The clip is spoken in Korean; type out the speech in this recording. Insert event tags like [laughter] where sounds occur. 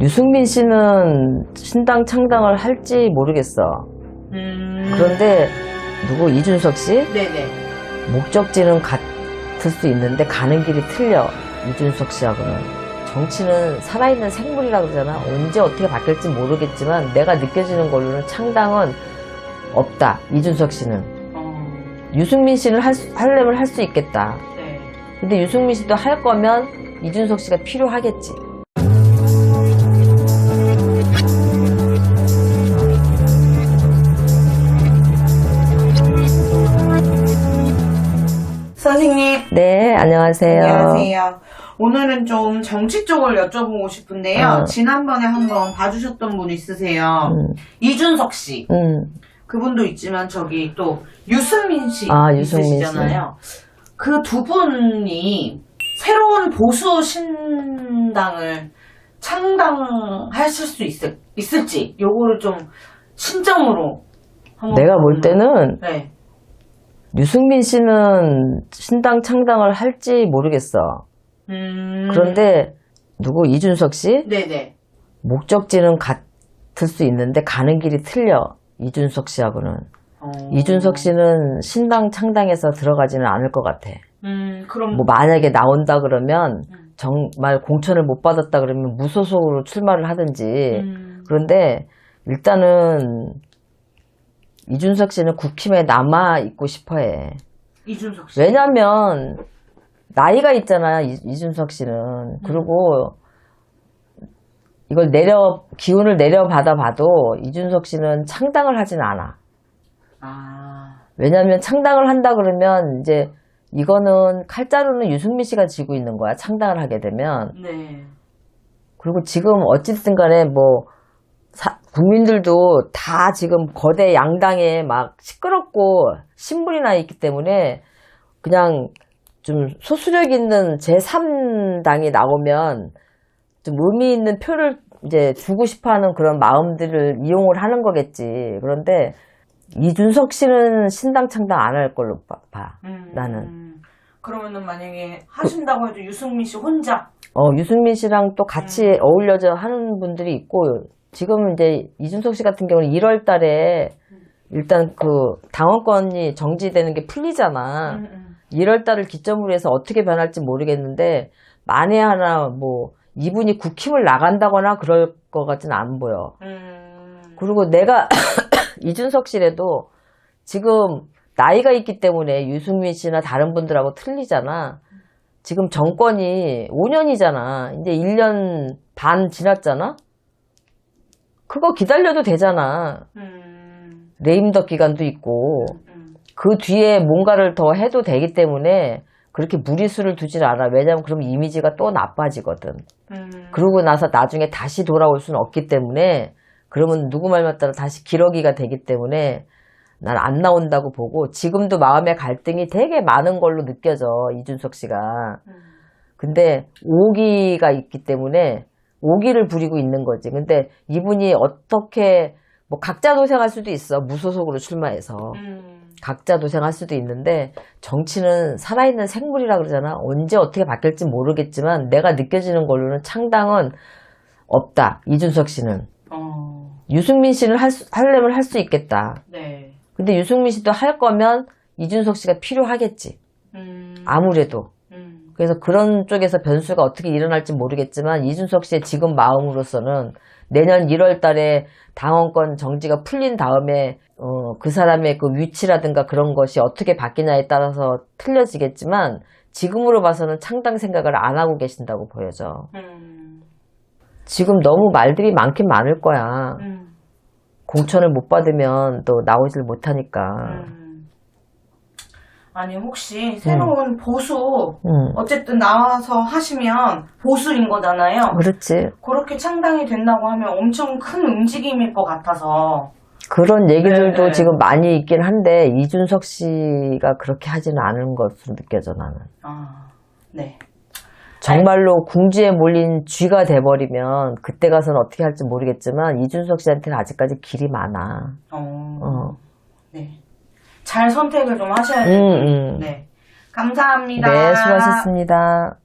유승민 씨는 신당 창당을 할지 모르겠어. 음. 그런데 누구 이준석 씨 네네. 목적지는 같을 수 있는데 가는 길이 틀려 이준석 씨하고는 정치는 살아있는 생물이라 그러잖아 언제 어떻게 바뀔지 모르겠지만 내가 느껴지는 걸로는 창당은 없다 이준석 씨는 어. 유승민 씨는 할 수- 하려면 할 수 있겠다 네. 근데 유승민 씨도 할 거면 이준석 씨가 필요하겠지 선생님. 네 안녕하세요 안녕하세요. 오늘은 좀 정치 쪽을 여쭤보고 싶은데요. 어. 지난번에 한번 봐주셨던 분 있으세요. 음, 이준석 씨. 음. 그분도 있지만 저기 또 유승민 씨 아, 유승민 씨. 있으시잖아요. 그 두 분이 새로운 보수 신당을 창당하실 수 있을, 있을지 요거를 좀 신정으로 한번 내가 볼 때는 네. 유승민 씨는 신당 창당을 할지 모르겠어. 음. 그런데 누구 이준석 씨 네네. 목적지는 같을 수 있는데 가는 길이 틀려 이준석 씨하고는 어. 이준석 씨는 신당 창당해서 들어가지는 않을 것 같아. 음, 그럼 뭐 만약에 나온다 그러면 음. 정말 공천을 못 받았다 그러면 무소속으로 출마를 하든지 음. 그런데 일단은 이준석 씨는 국힘에 남아 있고 싶어해. 이준석 씨. 왜냐면 나이가 있잖아 이, 이준석 씨는 그리고 이걸 내려 기운을 내려받아 봐도 이준석 씨는 창당을 하진 않아 아. 왜냐면 창당을 한다 그러면 이제 이거는 칼자루는 유승민 씨가 쥐고 있는 거야 창당을 하게 되면 네. 그리고 지금 어쨌든 간에 뭐 사- 국민들도 다 지금 거대 양당에 막 시끄럽고 신분이 나 있기 때문에 그냥 좀 소수력 있는 제3당이 나오면 좀 의미 있는 표를 이제 주고 싶어 하는 그런 마음들을 이용을 하는 거겠지. 그런데 이준석 씨는 신당 창당 안 할 걸로 봐. 봐. 음. 나는. 그러면은 만약에 하신다고 해도 유승민 씨 혼자 어, 유승민 씨랑 또 같이 어울려져 하는 분들이 있고, 지금 이제 이준석 씨 같은 경우는 1월 달에 일단 그 당원권이 정지되는 게 풀리잖아. 음, 음. 1월 달을 기점으로 해서 어떻게 변할지 모르겠는데, 만에 하나 뭐, 이분이 국힘을 나간다거나 그럴 것 같지는 안 보여. 음. 그리고 내가 [coughs] 이준석 씨라도 지금 나이가 있기 때문에 유승민 씨나 다른 분들하고 틀리잖아. 지금 정권이 5년이잖아. 이제 1년 반 지났잖아? 그거 기다려도 되잖아. 음. 레임덕 기간도 있고. 음. 그 뒤에 뭔가를 더 해도 되기 때문에 그렇게 무리수를 두질 않아. 왜냐면 그럼 이미지가 또 나빠지거든. 음. 그러고 나서 나중에 다시 돌아올 수는 없기 때문에 그러면 누구 말 맞다라 다시 기러기가 되기 때문에 난 안 나온다고 보고 지금도 마음의 갈등이 되게 많은 걸로 느껴져 이준석 씨가 음. 근데 오기가 있기 때문에 오기를 부리고 있는 거지 근데 이분이 어떻게 뭐 각자 도생할 수도 있어 무소속으로 출마해서 음. 각자 도생할 수도 있는데 정치는 살아있는 생물이라 그러잖아. 언제 어떻게 바뀔지 모르겠지만 내가 느껴지는 걸로는 창당은 없다. 이준석 씨는. 어. 유승민 씨는 할 수, 하려면 할 수 있겠다. 네. 근데 유승민 씨도 할 거면 이준석 씨가 필요하겠지. 음. 아무래도. 음. 그래서 그런 쪽에서 변수가 어떻게 일어날지 모르겠지만 이준석 씨의 지금 마음으로서는 내년 1월 달에 당원권 정지가 풀린 다음에 어, 그 사람의 그 위치라든가 그런 것이 어떻게 바뀌냐에 따라서 틀려지겠지만 지금으로 봐서는 창당 생각을 안 하고 계신다고 보여져. 음. 지금 너무 말들이 많긴 많을 거야. 음. 공천을 못 받으면 또 나오질 못하니까. 음. 아니 혹시 새로운 보수 음. 어쨌든 나와서 하시면 보수인 거잖아요. 그렇지. 그렇게 창당이 된다고 하면 엄청 큰 움직임일 것 같아서. 그런 얘기들도 네, 네. 지금 많이 있긴 한데 이준석 씨가 그렇게 하지는 않은 것으로 느껴져 나는. 아, 네. 정말로 궁지에 몰린 쥐가 돼버리면 그때 가서는 어떻게 할지 모르겠지만 이준석 씨한테는 아직까지 길이 많아. 어, 어. 네. 잘 선택을 좀 하셔야 음, 돼요. 음. 네. 감사합니다. 네, 수고하셨습니다.